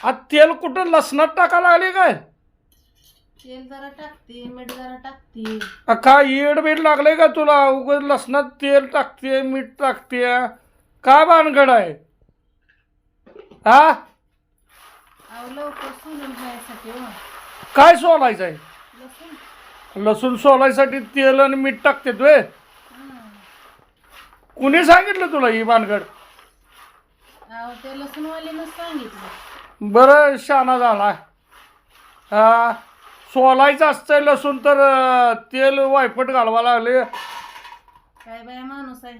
हा तेल कुठं लसणात टाकायला आले काय? तेल जरा टाकते मीठ जरा टाकते. काय येड बीड लागले का तुला? उगाच लसणात तेल टाकते मीठ टाकते. काय भानगड आहे? हा अहो लवकर सोलून घ्यायसाठी हो. काय सोलायचं आहे लसूण. लसूण सोलायसाठी तेल आणि मीठ टाकते तुय हं. कुणी सांगितलं तुला ही भानगड? अहो ते लसूणवालीनं सांगितलं. बरं शाना झाला. सोलायचं असतंय लसूण तर तेल वायपट घालवा लागले. काय बाय माणूस आहे?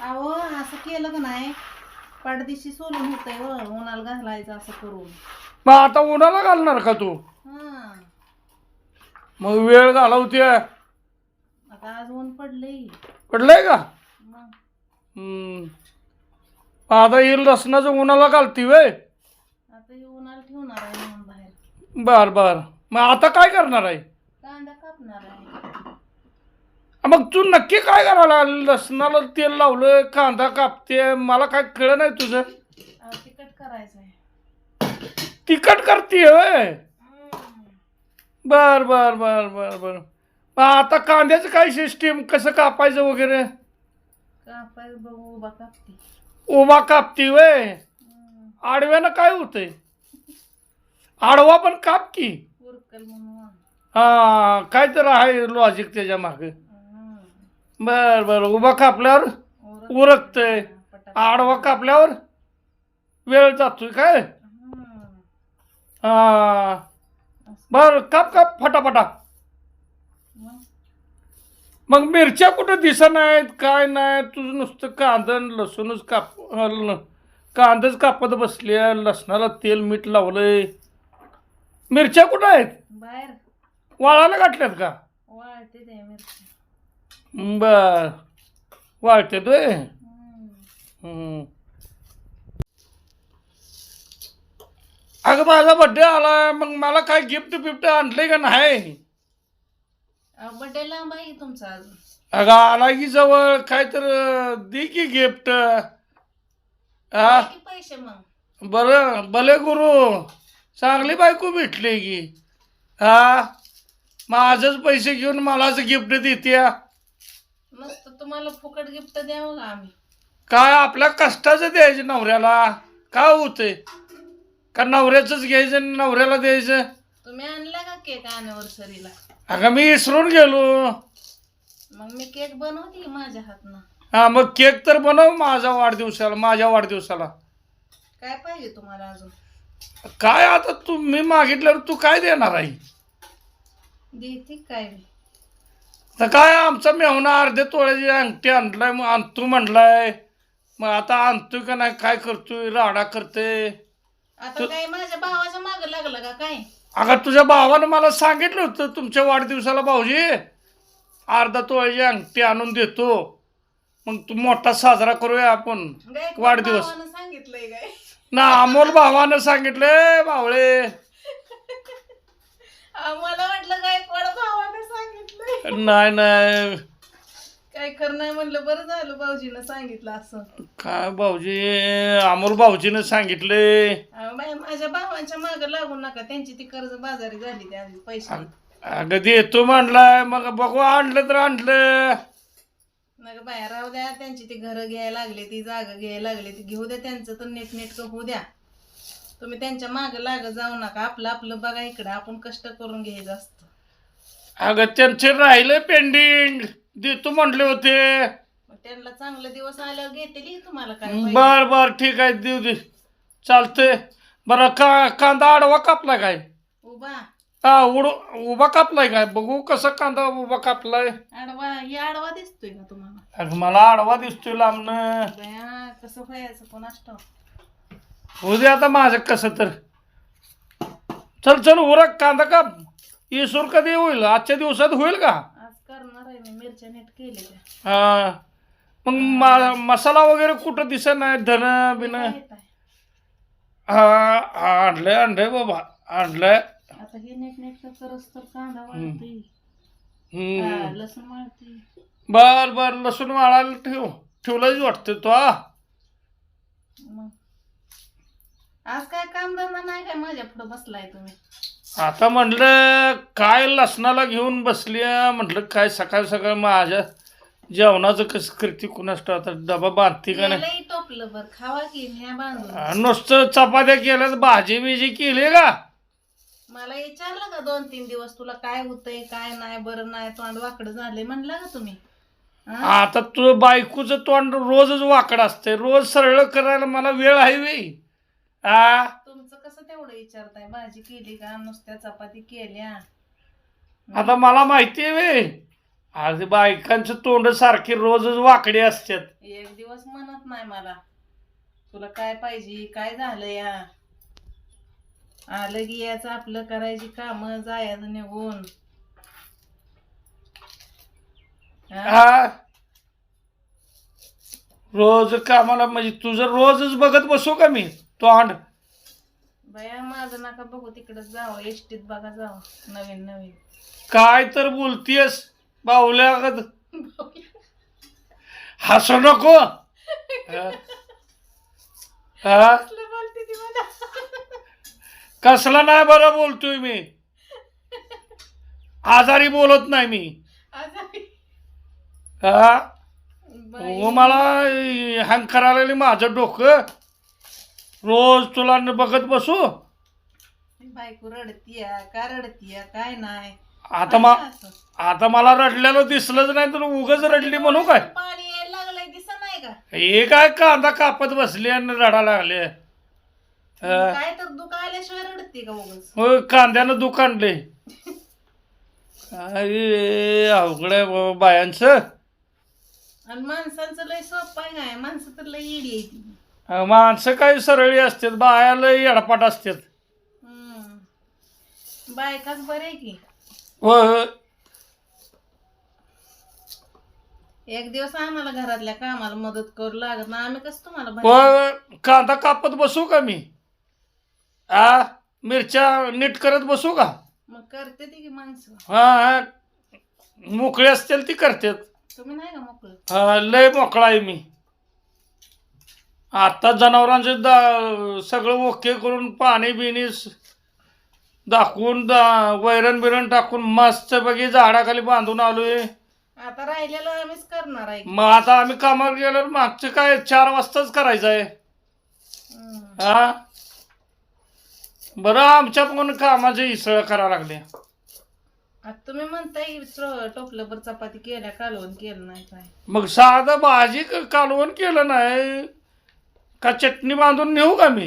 अहो असं केलं का नाही? पाडदिशी सोलून होतंय हो उन्हाला घालायचं असं करून. मग आता उन्हाला घालणार का तू? हां. मग वेळ घालवते आता आज ऊन पडलंय. पडलंय का? मग. हम्म. आता येईल लसणाचं उन्हाला घालती वे आता हे उन्हाला ठेवणार आहे म्हणून बाहेर. बर बर. मग आता काय करणार आहे? कांदा कापणार आहे. मग तू नक्की काय करायला लसणाला तेल लावलं कांदा कापते मला काय कळ नाही तुझं? अहो तिखट करायचं आहे तिखट करते होय? हं. बर बर बर बर बर. मग आता कांद्याचं काय सिस्टीम कसं कापायचं वगैरे? कापायचं बघू उभा कापते. उभा कापती वय. आडव्यानं काय होतंय? आडवा पण काप की. हा काय तर आहे लॉजिक त्याच्यामागे. बर बर उभा कापल्यावर उरक- उरकतंय. आडवा कापल्यावर वेळ जातोय काय? हं. बर काप काप फटाफटा. मग? मिरच्या कुठं दिसत नाहीत काय नाही तुझं नुसतं कांदन लसूणच काप कांदाच कापत बसले लसणाला तेल मीठ लावलंय. मिरच्या कुठं आहेत? बाहेर. वाळायला गाठल्यात का? वाळते ते मिरची. बर. वाळते दोय हं. अगं माझा बड्डे आलाय. मग मला काय गिफ्ट बिफ्ट आणलंय का नाही? बड्डे लांब आहे की तुमचा अजून? अगं आला की जवळ. काय तर दे की गिफ्ट हा? किती पैसे मग. बरं. भले गुरु. चांगली बायको भेटली की हा? माझंच पैसे घेऊन मलाच गिफ्ट देते मस्त तुम्हाला फुकट गिफ्ट द्यावं का आम्ही. काय आपल्या कष्टाचं द्यायचं नवऱ्याला? काय होतंय? का नवऱ्याचंच घ्यायचं आणि नवऱ्याला द्यायचं? तुम्ही आणला का केक अॅनिव्हर्सरीला अगं मी विसरून गेलो. मग मी केक बनवते की माझ्या हातनं? हा मग केक तर बनव माझ्या वाढदिवसाला माझ्या वाढदिवसाला. काय पाहिजे तुम्हाला अजून? काय आता तू मी मागितल्यावर तू काय देणार आहे? देते काय? तर काय आमचा मेहना अर्ध्या तोळ्याची अंगठी आणलाय मग आणतो म्हणलाय. मग आता आणतोय का नाही काय करतोय राडा करते. आता काय माझ्या भावाच्या माग लागलं का काय? अगं तुझ्या भावानं मला सांगितलं होतं तुमच्या वाढदिवसाला भाऊजी अर्धा तोळ्याची अंगठी आणून देतो. मग तू मोठा साजरा करूया आपण वाढदिवस. सांगितलंय काय? ना अमोल भावानं सांगितले भावळे मला वाटलं गायकवाड भावानं सांगितलंय? नाही नाही. काय करणार म्हणलं बरं झालं भाऊजीनं सांगितलं असं. काय भाऊजी अमोल भाऊजीनं सांगितले. अहो बाई, माझ्या भावांच्या माग लागू नका त्यांची ती कर्ज बाजारी झाली त्या पैसे. अगं देतो म्हणलाय मग बघू आणलं तर आणलं. नका बाया राहू द्या त्यांची ती घरं घ्यायला लागले ती जागा घ्यायला लागले ती घेऊ द्या त्यांचं तर नीटनेटकं होऊ द्या. तुम्ही त्यांच्या माग लाग जाऊ नका आपलं आपलं बघा इकडं आपण कष्ट करून घ्यायचं असतं अगं त्यांचे राहिले पेंडिंग देतो म्हटले होते. मग त्यांना चांगले दिवस आल्यावर घेतील तुम्हाला काय पाहिजे. बर बर ठीक आहे देऊ दे. चालतंय. बरं का कांदा आडवा कापलाय काय? उभा. हा उड उभा कापलाय काय? बघू कसा कांदा उभा कापलाय. आडवा हे आडवा दिसतोय का तुम्हाला? अगं मला आडवा दिसतोय लांबनं बया कसं व्हायचं ठाऊक. होऊ दे आता माझं कसं तर. चल चल उरक कांदा काप. इसूर कधी होईल? आजच्या दिवसात होईल का? आज करणार आहे मी मिरच्या नीट केलेल्या. हा. मग मा- मसाला वगैरे कुठं दिसत नाही धन बिन येत आहे? हा आणलंय आणलंय बाबा आणलंय. आता हे नीट नीट करस तर कांदा वाळते हम्म. लसूण वाळते बर बर लसूण वाळायला ठेव. ठेवलंच वाटतं तो हा. मग. आज काय कामधंदा नाही काय? माझ्या पुढे बसलाय तुम्ही. आता म्हटलं काय लसणाला घेऊन बसली म्हटलं काय सकाळ सकाळ माझ्या जेवणाचं कसं करते कुणास आता डबा बांधते का नाही? लई टोपलं बर. खावा की बांधून. आ, नुसतं चपात्या केल्यात भाजी बिजी केली का? मला विचारलं का दोन तीन दिवस तुला काय होतंय काय नाही बरं नाही तोंड वाकडं झालंय? म्हणलं का तुम्ही? आता तू बायकोचं तोंड रोजच वाकड असते रोज सरळ करायला मला वेळ आहे वेई आ? तुमचं कसं तेवढं विचारताय? भाजी केली का? नुसत्या चपाती केल्या. आता मला माहिती आहे वे आज बायकांचं तोंड सारखे रोजच वाकडे असतात एक दिवस म्हणत नाही मला. तुला काय पाहिजे? काय झालं या? आलं की याचं आपलं करायची काम जायचं निघून. हा? रोज कामाला म्हणजे तुझं रोजच बघत बसू का मी तोंड बया माझं नका बघू तिकडं जावं एसटीत बघा जावं नवीन नवीन काय तर बोलतीयस बावल्यागत हसू नको हा? हा? कसलं बोलते ती मला कसला नाही बरं बोलतोय मी आजारी बोलत नाही मी आजारी. हा. हो मला हँग करायला माझं डोकं. रोज तुला न बघत बसू? बायको रडतीया का रडतीया? काय नाही. आता मा. आता मला रडलेलं दिसलंच नाही तर उगच रडली म्हणू काय? पाणी यायला लागलंय दिसत नाही का? हे काय कांदा कापत बसली आणि रडा लागले? हा. काय तर दुखा आल्याशिवाय रडते का उगाच? हो कांद्यानं दुकानले काय अवघड आहे बाबा बायांचं. आणि माणसांचं लय सोपं काय माणसं तर लय आहे ती अं, माणसं काही सरळी असतात बायाला येडपाट असतात. हम्म. बायकाच बरे की? हो. एक दिवस आम्हाला घरातल्या कामाला मदत करू लागत ना आम्ही कसं तुम्हाला बाहेर- व कांदा कापत बसू का मी? आ? मिरच्या नीट करत बसू का? मग करते ती की माणसं. हा हा. मोकळे असतील ती करतात. तुम्ही नाही का मोकळं? हा, लय मोकळा आहे मी. आता जनावरांचे दा सगळं ओके करून पाणी बिणी स- दाखवून दा वैरण बिरण टाकून मस्त बघी झाडाखाली बांधून आलोय. आता राहिलेलं आम्हीच करणार आहे. मग आता आम्ही कामावर गेल्यावर मागचं काय चार वाजताच करायचं आहे. हम्म. हा? बरं आमच्यात पण कामाचे इसळ करायला लागले. आता तुम्ही म्हणताय टोपलंभर चपाती केल्या कालवण केलं नाही काय? मग साधं भाजी क- कालवण केलं नाही का चटणी बांधून नेऊ का मी?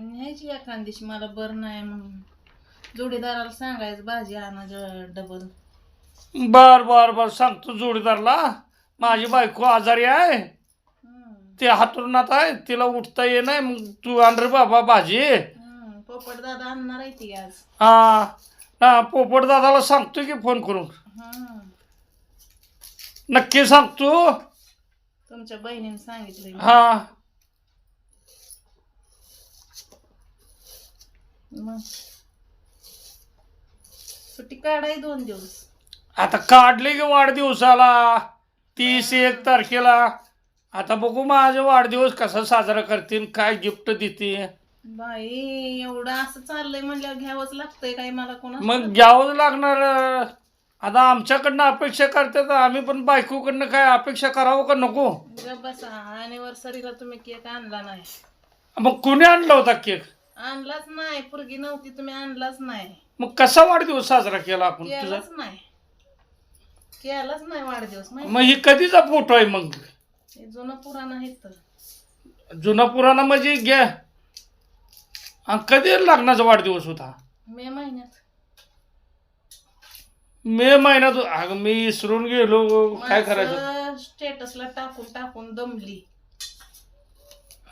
न्यायची एखाद दिवशी मला बरं नाही म्हणून. जोडीदाराला सांगायचं भाजी आणा डबल. बर बर बर सांगतो जोडीदारला. माझी बायको आजारी आहे. ते हातरुणात आहे तिला उठता ये नाही मग तू आण रे बाबा भाजी. पोपट दादा आणणार आहे ती आज. हा. हा पोपट दादाला सांगतो की फोन करून. नक्की सांगतो. तुमच्या बहिणीने सांगितलंय. हा. मग. सुट्टी काढाय दोन दिवस. आता काढले की वाढदिवसाला तीस एक तारखेला. आता बघू माझा वाढदिवस कसा साजरा करतील काय गिफ्ट देते बाई एवढं असं चाललंय म्हणल्यावर घ्यावंच लागतंय काय मला कोणा मग घ्यावंच लागणार आता आमच्याकडनं अपेक्षा करतात आम्ही पण बायकोकडनं काय अपेक्षा करावं का नको? बसा अॅनिव्हर्सरीला तुम्ही केक आणला नाही. मग कुणी आणला होता केक आणलाच नाही पुरगी नव्हती तुम्ही आणलाच नाही. मग कसा वाढदिवस साजरा केला आपण तुझा? केलाच नाही. केलाच नाही वाढदिवस माहिती? मग ही कधीचा फोटो आहे मग? हे जुनं पुराण आहे तर. जुना पुराणा म्हणजे घ्या आणि कधी लग्नाचा वाढदिवस होता? मे महिन्यात. मे महिन्यात अगं मी विसरून गेलो. काय करायचं? स्टेटसला टाकून टाकून दमली.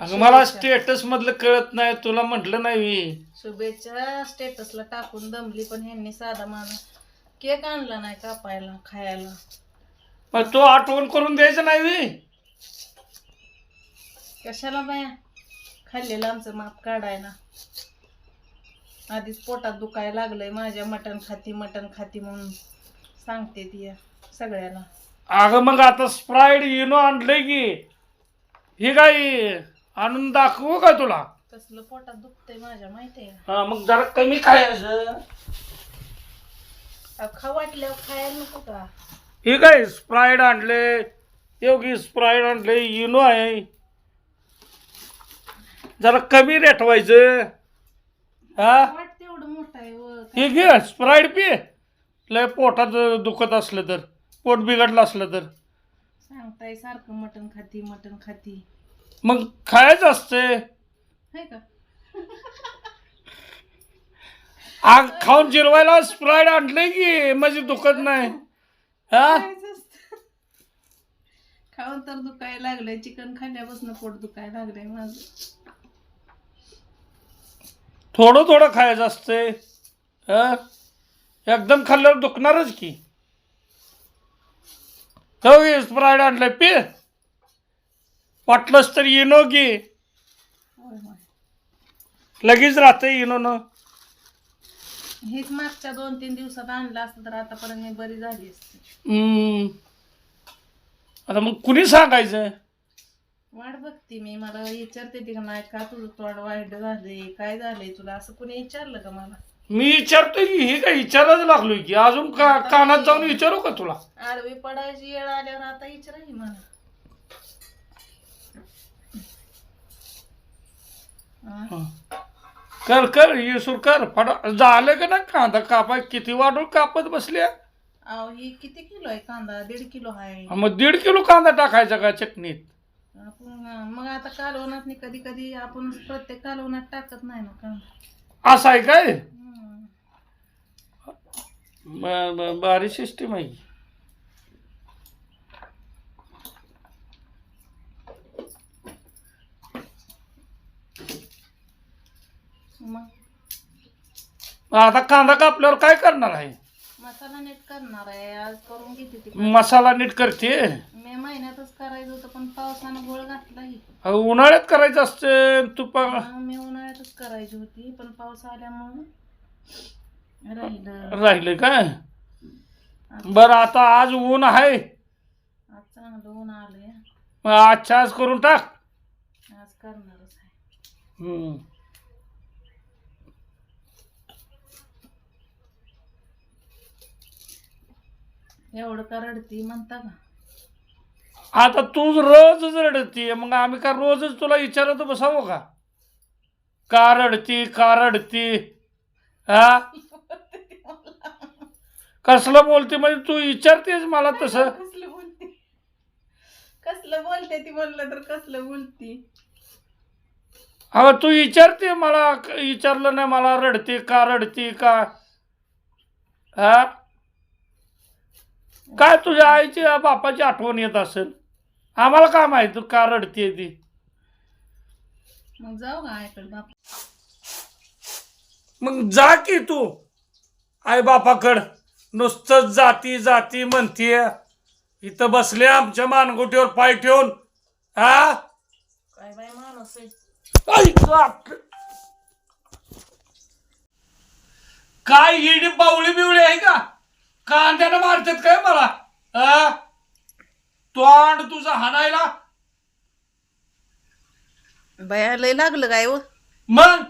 अगं मला स्टेटस मधलं कळत नाही. तुला म्हटलं नाही मी. शुभेच्छा. स्टेटसला टाकून दमली पण ह्यांनी साधा माणूस केक आणला नाही कापायला खायला. मग तो आठवण करून द्यायचं नाही मी? कशाला बाया? खाल्लेलं आमचं माप काढायला. आधीच पोटात दुखायला लागलंय माझ्या मटण खाती मटण खाती म्हणून सांगते ती सगळ्याला अगं मग आता स्प्राईड इनो आणलंय की? हे काय आणून दाखवू का तुला? कसलं पोटात दुखतंय माझ्या माहितीये हा मग जरा कमी खायचं अहो, खाऊ वाटल्यावर खायला नको का? हे काय स्प्राईड आणले योगी स्प्राईड आणले इनो आहे. जरा कमी रेटवायचं हा? वाटतं एवढं मोठं आहे व हे घे स्प्राईड पी. लय पोटात दुखत असलं तर पोट बिघडलं असलं तर. सांगताय सारखं मटण खाती मटण खाती. मग खायचं असते का? आग खाऊन जिरवायला स्प्राईड आणलंय की म्हणजे दुखत नाही. हा? खायचं असतं. खाऊन तर दुखायला लागलंय. चिकन खाल्ल्यापासून पोट दुखायला लागलंय माझं. थोडं थोडं खायचं असते हा? एकदम खाल्ल्यावर दुखणारच की. हो स्प्राईड आणलंय पी. वाटलंच तर इनो होय लगेच राहते इनोनं. हेच मागच्या दोन तीन दिवसात आणलं असतं तर आतापर्यंत बरी झाली असती. हम्म. आता मग कुणी सांगायचं? वाट बघते मी. मला विचारते ती का नाही का तुझं तोंड वाईट झालंय? काय झालंय तुला? असं कुणी विचारलं का मला? मी विचारतोय की हे काय विचारायला लागलोय की? अजून का कानात जाऊन विचारू का तुला? आडवी पडायची येळ आल्यावर आता विचारा की मला. हा? हं. कर कर येसूर कर. फड झालं का ना कांदा कापाय? किती वाढून कापत बसल्या? अहो ही किती किलो आहे कांदा? दीड किलो आहे. मग दीड किलो कांदा टाकायचा का चटणीत? आपण मग आता कालवणात कधी कधी आपण प्रत्येक कालवणात टाकत नाही ना कांदा असं आहे काय हम्म. ब- ब- भारी सिस्टीम आहे. मग आता कांदा कापल्यावर काय करणार आहे मसाला नीट करणार आहे. आज करून घेते ती मसाला नीट करते? मे महिन्यातच करायचं होतं पण पावसानं गोळ घातला की. अहो, उन्हाळ्यात करायचं असते तुपा हा, मी उन्हाळ्यातच करायची होती पण पाऊस आल्यामुळं राहिलं. राहिले काय बरं आता आज ऊन आहे. आज चांगलं ऊन आलंय. मग आजच्या आज करून टाक. आज करणारच आहे. हम्म. एवढं का रडती म्हणता का? आता तू रोजच रडतीये मग आम्ही का रोजच तुला विचारत बसावं का? का रडती का रडती? हा? कसलं बोलते म्हणजे तू विचारतेस मला तसं? कसलं बोलते? कसलं बोलते ती म्हणलं तर कसलं बोलती? अगं तू विचारते मला विचारलं नाही मला रडते का रडते का? हा? काय तुझ्या आईची बापाची आठवण येत असेल? आम्हाला काय माहीत? तू का रडते ती? मग जाऊ का आईकडे? बाप मग जा की तू आई बापाकड नुसतंच जाती जाती म्हणतीय. इथं बसले आमच्या मानगुटीवर पाय ठेवून. हा काय बाय माणूस आहे? आई बाप. काय हिडी बावळी बिवळी आहे का? कांद्यानं मारतात काय मला? हा तोंड तुझं हाणायला? बाया लय लागलं काय व मग?